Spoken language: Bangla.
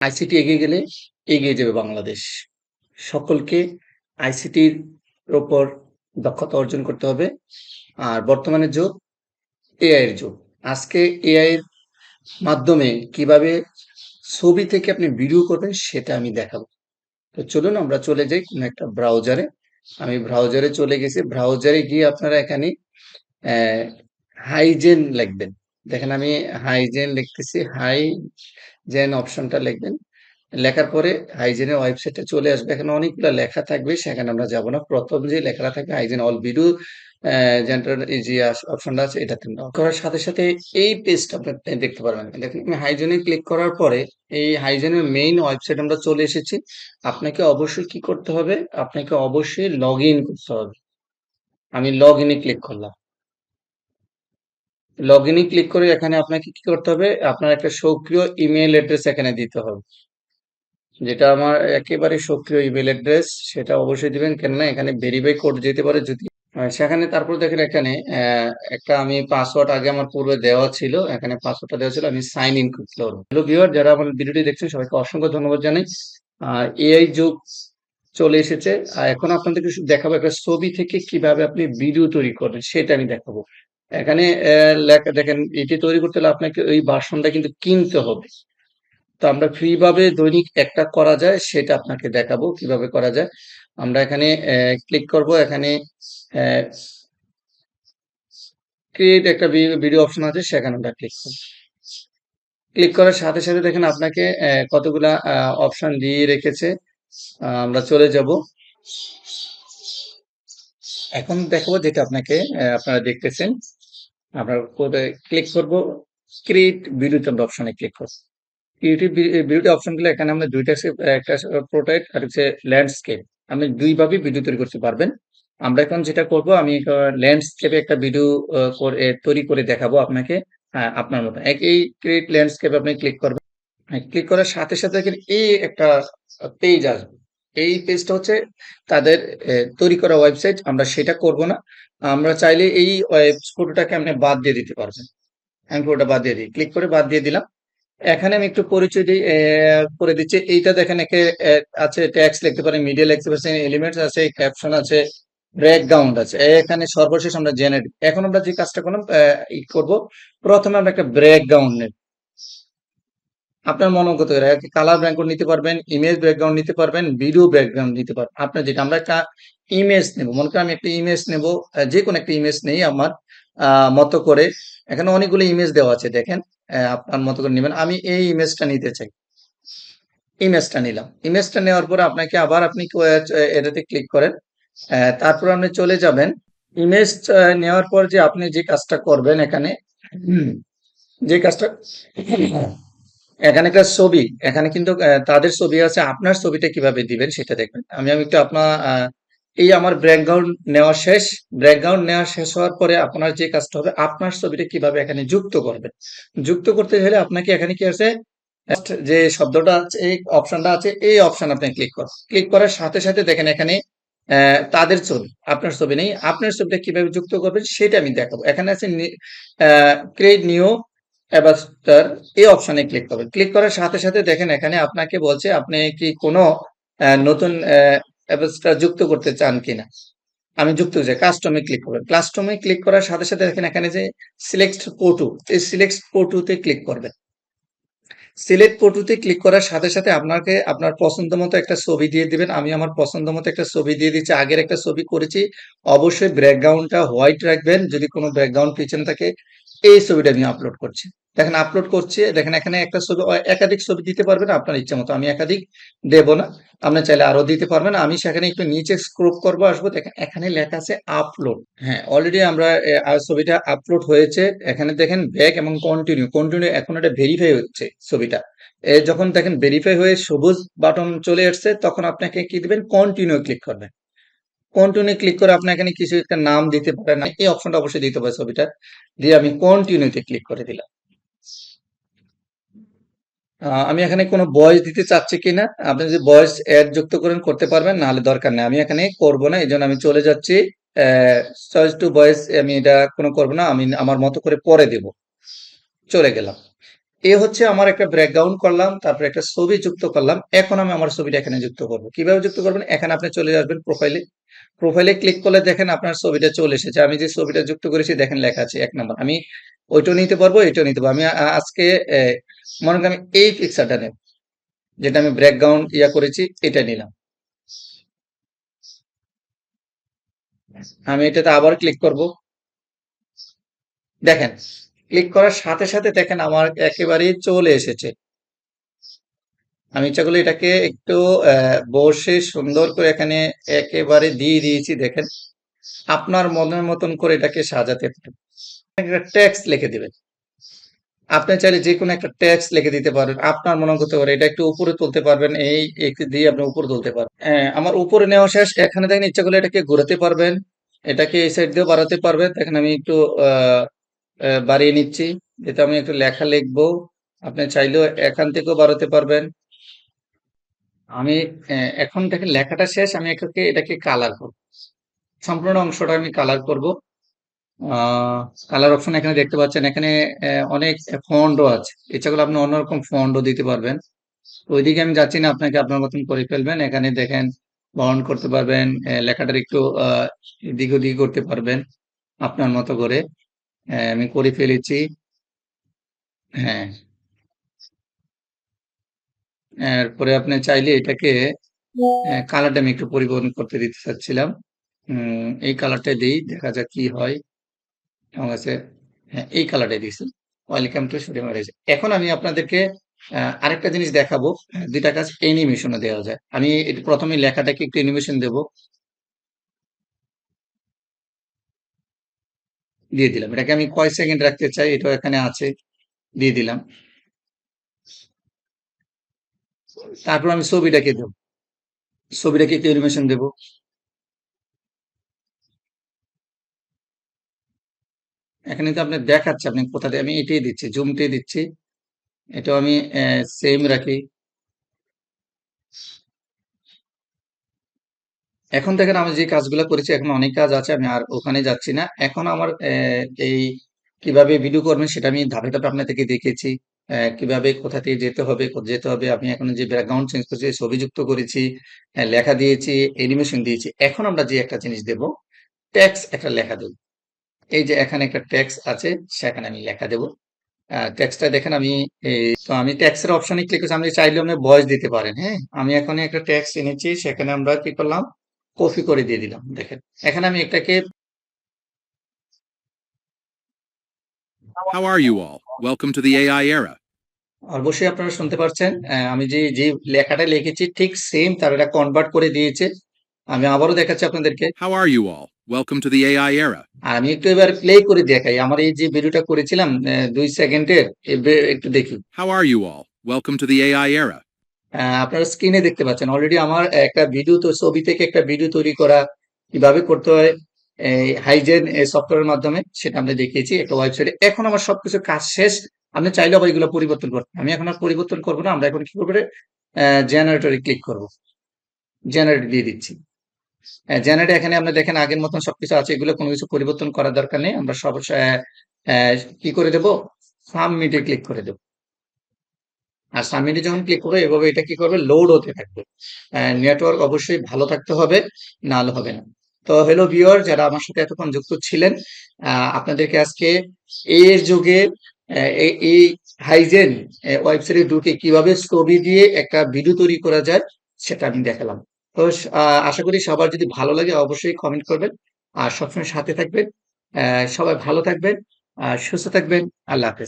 আইসিটি এগিয়ে গেলে এগিয়ে যাবে বাংলাদেশ। সকলকে আইসিটির ওপর দক্ষতা অর্জন করতে হবে। আর বর্তমানে যুগ এআই এর যুগ। আজকে এআই এর মাধ্যমে কীভাবে ছবি থেকে আপনি ভিডিও করবেন সেটা আমি দেখাবো। তো চলুন আমরা চলে যাই কোনো একটা ব্রাউজারে। আমি ব্রাউজারে চলে গেছি। ব্রাউজারে গিয়ে আপনারা এখানে হাইজেন লিখবেন। দেখেন আমি হাইজেন লিখতেছি হাইজেন অপশনটা লিখবেন। লেখার পরে হাইজেনের ওয়েবসাইটে চলে আসবে। এখানে অনেকগুলো লেখা থাকবে, সেখানে আমরা যাব না। প্রথম যে লেখাটা থাকবে হাইজেন অল ভিডিও জেন্টার যে অপশনটা আছে, এটাতে করার সাথে সাথে এই পেজটা আপনি দেখতে পারবেন। দেখুন, আমি হাইজেনে ক্লিক করার পরে এই হাইজেনের মেইন ওয়েবসাইট আমরা চলে এসেছি। আপনাকে অবশ্যই কি করতে হবে? আপনাকে অবশ্যই লগ করতে হবে। আমি লগ ইনে ক্লিক করলাম। লগ ইনে ক্লিক করে এখানে আপনাকে কি করতে হবে? আপনার একটা সক্রিয় ইমেল অ্যাড্রেস এখানে দিতে হবে। যেটা আমার একেবারে সক্রিয় ইমেল অ্যাড্রেস সেটা অবশ্যই দিবেন। কেননা এখানে ভেরিফাই কোড যেতে পারে যদি। সেখানে তারপর দেখেন এখানে একটা আমি পাসওয়ার্ড আগে আমার পূর্বে দেওয়া ছিল। এখানে পাসওয়ার্ডটা দেওয়া ছিল, আমি সাইন ইন করতে পারব ভিউয়ার যারা আমার ভিডিওটি দেখছেন, সবাইকে অসংখ্য ধন্যবাদ জানাই। আর এআই যুগ চলে এসেছে। আর এখন আপনাদেরকে দেখাবো একটা ছবি থেকে কীভাবে আপনি ভিডিও তৈরি করবেন, সেটা আমি দেখাবো। এখানে দেখেন, এটি তৈরি করতে হলে আপনাকে ওই বাসনটা কিন্তু কিনতে হবে। তো আমরা ফ্রি ভাবে দৈনিক একটা করা যায়, সেটা আপনাকে দেখাবো কীভাবে করা যায়। আমরা এখানে ক্লিক করব, এখানে ক্রিয়েট একটা ভিডিও অপশন আছে, সেখানে আমরা ক্লিক করব। ক্লিক করার সাথে সাথে দেখেন আপনাকে কতগুলা অপশন দিয়ে রেখেছে। আমরা চলে যাব। এখন দেখব যেটা আপনাকে আপনারা দেখতেছেন। আমরা ক্লিক করব ক্রিয়েট ভিডিও অপশনে ক্লিক করব। ক্রিয়েটিভ বিউটি অপশনগুলো এখানে আমরা দুইটা একটা প্রোটাইট আর হচ্ছে ল্যান্ডস্কেপ আপনি দুইভাবে ভিডিও তৈরি করতে পারবেন। আমরা এখন যেটা করব, আমি ল্যান্ডস্কেপে একটা ভিডিও করে তৈরি করে দেখাবো আপনাকে হ্যাঁ আপনার মতো। এই ক্রিয়েট ল্যান্ডস্কেপ আপনি ক্লিক করবেন। ক্লিক করার সাথে সাথে এই একটা পেজ আসবে। এই পেজটা হচ্ছে তাদের তৈরি করা ওয়েবসাইট আমরা সেটা করব না। আমরা চাইলে এই ফটোটাকে আপনি বাদ দিয়ে দিতে পারবেন। আমি ফটোটা বাদ দিয়ে দিই। ক্লিক করে বাদ দিয়ে দিলাম। এখানে আমি একটু পরিচয় দিই করে দিচ্ছি। এইটা দেখেন একে আছে ট্যাক্স লিখতে পারেন মিডিয়া লিখতে পারছেন এলিমেন্টস আছে ক্যাপশন আছে ব্যাকগ্রাউন্ড আছে। এখানে সর্বশেষ আমরা জেনে এখন আমরা যে কাজটা করলাম ই করব, প্রথমে আমরা একটা ব্যাকগ্রাউন্ড নেব। আপনার মনে মনোগত করে কালার ব্যাকগ্রাউন্ড নিতে পারবেন ইমেজ ব্যাকগ্রাউন্ড নিতে পারবেন ভিডিও ব্যাকগ্রাউন্ড নিতে পারবেন। আপনার যেটা, আমরা একটা ইমেজ নেব। মনে করেন আমি একটা ইমেজ নেব যে কোনো একটা ইমেজ নেই আমার মতো করে। এখানে অনেকগুলো ইমেজ দেওয়া আছে, দেখেন আপনার মতো করে নেবেন। আমি এই ইমেজটা নিতে চাই। ইমেজটা নিলাম। ইমেজটা নেওয়ার পর আপনাকে আবার আপনি এটাতে ক্লিক করেন। তারপর আপনি চলে যাবেন। ইমেজ নেওয়ার পর যে আপনি যে কাজটা করবেন এখানে, যে কাজটা এখানে একটা ছবি, এখানে কিন্তু তাদের ছবি আছে, আপনার ছবিটা কীভাবে দিবেন সেটা দেখবেন। আমি আমি একটু আপনার এই আমার ব্যাকগ্রাউন্ড নেওয়া শেষ ব্যাকগ্রাউন্ড নেওয়া শেষ হওয়ার পরে আপনার যে কাজটা হবে, আপনার ছবিটা কীভাবে এখানে যুক্ত করবেন। যুক্ত করতে হলে আপনাকে এখানে কি আছে যে শব্দটা আছে, এই অপশনটা আছে, এই অপশন আপনি ক্লিক করেন। ক্লিক করার সাথে সাথে দেখেন এখানে তাদের ছবি, আপনার ছবি নেই, আপনার ছবিটা কীভাবে যুক্ত করবেন সেটা আমি দেখাবো। এখানে আছে ক্রিয়েট নিউ অ্যাবাস্টার এই অপশনে ক্লিক করবেন। ক্লিক করার সাথে সাথে দেখেন এখানে আপনাকে বলছে আপনি কি কোনো নতুন অ্যাপসটা যুক্ত করতে চান কিনা। আমি যুক্ত চাই কাস্টমে ক্লিক করবেন। কাস্টমে ক্লিক করার সাথে সাথে দেখেন এখানে যে সিলেক্ট পোটু এই সিলেক্ট পোটুতে ক্লিক করবেন। সিলেক্ট পোটুতে ক্লিক করার সাথে সাথে আপনাকে আপনার পছন্দ মতো একটা ছবি দিয়ে দিবেন। আমি আমার পছন্দ মতো একটা ছবি দিয়ে দিচ্ছি, আগের একটা ছবি করেছি। অবশ্যই ব্যাকগ্রাউন্ডটা হোয়াইট রাখবেন। যদি কোনো ব্যাকগ্রাউন্ড পিছনে থাকে এই ছবিটা আমি আপলোড করছি। দেখেন আপলোড করছে, দেখেন এখানে একটা ছবি একাধিক ছবি দিতে পারবেন আপনার ইচ্ছা মতো। আমি একাধিক দেব না। আপনি চাইলে আরও দিতে পারবেন। আমি সেখানে একটু নিচে স্ক্রোপ করব, আসব। দেখেন এখানে লেখা আছে আপলোড হ্যাঁ অলরেডি আমরা ছবিটা আপলোড হয়েছে। এখানে দেখেন ব্যাক এবং কন্টিনিউ কন্টিনিউ এখন এটা ভেরিফাই হচ্ছে ছবিটা। যখন দেখেন ভেরিফাই হয়ে সবুজ বাটন চলে আসছে তখন আপনাকে কি দিবেন? কন্টিনিউ ক্লিক করবেন। কন্টিনিউ ক্লিক করে আপনি এখানে কিছু একটা নাম দিতে পারেন। এই অপশনটা অবশ্যই দিতে পারে ছবিটা দিয়ে আমি কন্টিনিউতে ক্লিক করে দিলাম। আমি এখানে কোনো বয়স দিতে চাচ্ছি কিনা? আপনি যদি বয়স অ্যাড যুক্ত করেন, করতে পারবেন, নাহলে দরকার নেই। আমি এখানে করব না এই আমি চলে যাচ্ছি। চয়েস টু বয়স আমি এটা কোনো করব না, আমি আমার মতো করে পরে দেব। চলে গেলাম। এ হচ্ছে আমার একটা ব্যাকগ্রাউন্ড করলাম, তারপরে একটা ছবি যুক্ত করলাম। এখন আমি আমার ছবিটা এখানে যুক্ত করব। কীভাবে যুক্ত করবেন? এখানে আপনি চলে আসবেন প্রোফাইলে প্রোফাইলে ক্লিক করলে দেখেন আপনার ছবিটা চলে এসেছে। আমি যে ছবিটা যুক্ত করেছি, দেখেন লেখা আছে এক নম্বর। আমি ওইটাও নিতে পারব, এটাও নিতে পারব। আমি আজকে মনে করেন আমি এই পিকচারটা নেব, যেটা আমি ব্যাকগ্রাউন্ড ইয়া করেছি, এটা নিলাম। আমি এটাতে আবার ক্লিক করব। দেখেন ক্লিক করার সাথে সাথে দেখেন আমার একেবারেই চলে এসেছে। আমি ইচ্ছা করলে এটাকে একটু বসে সুন্দর করে এখানে একেবারে দিয়ে দিয়েছি দেখেন। আপনার মনের মতন করে এটাকে সাজাতে একটা ট্যাক্স লিখে দিবেন। আপনি চাইলে যে কোনো একটা ট্যাক্স লিখে দিতে পারেন। আপনার মনে করতে পারে এটা একটু উপরে তুলতে পারবেন এই একটু দিয়ে আপনি উপরে তুলতে পারবেন। আহ, আমার উপরে নেওয়া শেষ। এখানে দেখেন ইচ্ছা করলে এটাকে ঘোরাতে পারবেন এটাকে এই সাইড দিয়েও বাড়াতে পারবেন। দেখেন আমি একটু বাড়িয়ে নিচ্ছি। যেটা আমি একটু লেখা লিখব। আপনি চাইলেও এখান থেকেও বাড়াতে পারবেন। আমি এখন দেখেন লেখাটা শেষ, আমি এটাকে এটাকে কালার করব। সম্পূর্ণ অংশটা আমি কালার করব। কালার অপশন এখানে দেখতে পাচ্ছেন, এখানে অনেক ফন্ডও আছে। ইচ্ছা করলে আপনি অন্যরকম ফন্ডও দিতে পারবেন। ওইদিকে আমি যাচ্ছি না, আপনাকে আপনার মতন করে ফেলবেন। এখানে দেখেন বর্ণ করতে পারবেন লেখাটার একটু ওদিক করতে পারবেন, আপনার মতো করে। আহ, আমি করে ফেলেছি। হ্যাঁ। এরপরে আপনি চাইলে এটাকে কালারটা আমি একটু পরিবর্তন করতে দিতে চাচ্ছিলাম। এই কালারটা দিই দেখা যাক কি হয়। আমার কাছে হ্যাঁ এই কালারটাই দিয়েছি। ওয়েলকাম টু শুটিং ম্যারেজ এখন আমি আপনাদেরকে আরেকটা জিনিস দেখাবো। দুইটা কাজ অ্যানিমেশনে দেওয়া যায়। আমি প্রথমে লেখাটাকে একটু অ্যানিমেশন দেব। দিয়ে দিলাম। এটাকে আমি কয় সেকেন্ড রাখতে চাই? এটাও এখানে আছে। দিয়ে দিলাম। তারপর আমি ছবিটাকে দেবো। ছবিটাকে একটু অ্যানিমেশন দেবো। এখানে তো আপনি দেখাচ্ছে, আপনি কোথা দিয়ে আমি এটাই দিচ্ছি জুমটাই দিচ্ছি। এটাও আমি সেম রাখি। এখন দেখেন আমি যে কাজগুলো করেছি, এখন অনেক কাজ আছে, আমি আর ওখানে যাচ্ছি না। এখন আমার এই কীভাবে ভিডিও করবেন সেটা আমি ধাপে ধাপে আপনাদেরকে দেখেছি। কীভাবে কোথা থেকে যেতে হবে যেতে হবে, আমি এখন যে ব্যাকগ্রাউন্ড চেঞ্জ করেছি ছবি যুক্ত করেছি লেখা দিয়েছি অ্যানিমেশন দিয়েছি। এখন আমরা যে একটা জিনিস দেব ট্যাক্স একটা লেখা দেব। এই যে এখানে একটা ট্যাক্স আছে, সেখানে আমি লেখা দেব। ট্যাক্সটা দেখেন আমি তো আমি ট্যাক্সের অপশনে ক্লিক করছি, আপনি চাইলে আপনি ভয়েস দিতে পারেন হ্যাঁ? আমি এখন একটা ট্যাক্স এনেছি, সেখানে আমরা কি করলাম কপি করে দিয়ে দিলাম দেখেন এখানে আমি এটাকে How are you all? Welcome to the AI era. অবশ্যই আপনারা শুনতে পাচ্ছেন আহ, আমি যে যে লেখাটা লিখেছি ঠিক সেম তার এটা কনভার্ট করে দিয়েছে আমি আবারও দেখাচ্ছি আপনাদেরকে How are you all? Welcome to the AI era. আমি একটু এবার প্লে করে দেখাই আমার এই যে ভিডিওটা করেছিলাম দুই সেকেন্ডের একটু দেখি How are you all? Welcome to the AI era. আপনারা স্ক্রিনে দেখতে পাচ্ছেন। অলরেডি আমার একটা ভিডিও তো ছবি থেকে একটা ভিডিও তৈরি করা কীভাবে করতে হয় হাইজেন সফটওয়্যারের মাধ্যমে, সেটা আমরা দেখিয়েছি একটা ওয়েবসাইটে এখন আমার সবকিছু কাজ শেষ। আপনি চাইলে আবার এগুলো পরিবর্তন করতে আমি এখন আর পরিবর্তন করব না। আমরা এখন কি করব জেনারেটরে ক্লিক করব। জেনারেট দিয়ে দিচ্ছি। জেনারেট এখানে আপনি দেখেন আগের মতন সবকিছু আছে। এগুলো কোনো কিছু পরিবর্তন করার দরকার নেই। আমরা সব কি করে দেব? সাবমিটে ক্লিক করে দেব। আর সাবমিটে যখন ক্লিক করবে, এভাবে এটা কি করবে? লোড হতে থাকবে। নেটওয়ার্ক অবশ্যই ভালো থাকতে হবে, নাহলে হবে না। তো হ্যালো ভিউয়ার যারা আমার সাথে এতক্ষণ যুক্ত ছিলেন আপনাদেরকে আজকে এর যুগে এই- হাইজেন ওয়েবসাইটে ঢুকে কীভাবে ছবি দিয়ে একটা ভিডিও তৈরি করা যায়, সেটা আমি দেখালাম। তো আশা করি সবার যদি ভালো লাগে, অবশ্যই কমেন্ট করবেন। আর সবসময় সাথে থাকবেন। সবাই ভালো থাকবেন সুস্থ থাকবেন। আল্লাহ হাফেজ।